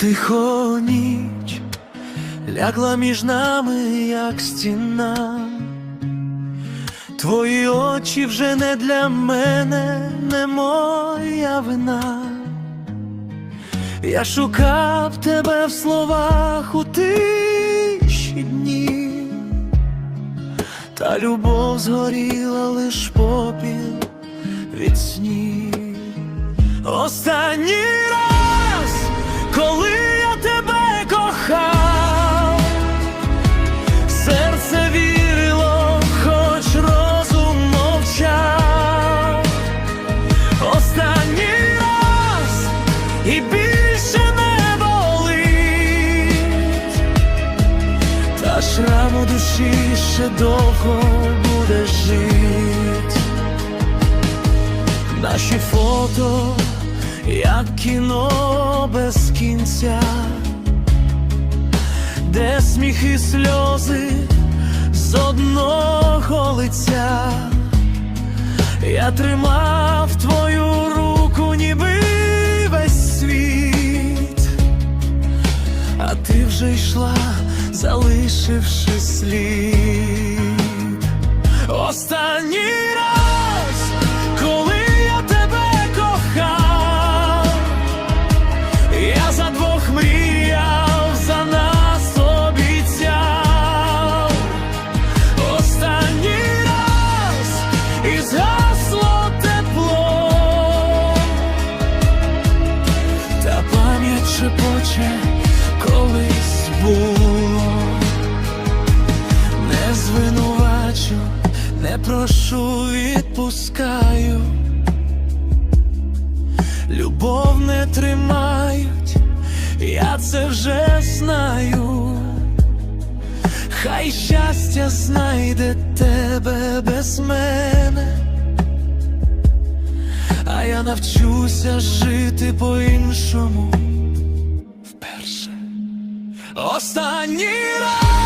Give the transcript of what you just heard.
Тихо ніч лягла між нами, як стіна. Твої очі вже не для мене, не моя вина. Я шукав тебе в словах у тиші дні, та любов згоріла лиш попіл від снів. Останній шрам у душі ще довго буде жить. Наші фото, як кіно без кінця, де сміх і сльози з одного лиця. Я тримав твою руку, ніби весь світ, а ти вже йшла, залишивши слід. Не прошу, відпускаю. Любов не тримають, я це вже знаю. Хай щастя знайде тебе без мене, а я навчуся жити по-іншому вперше. Останній раз.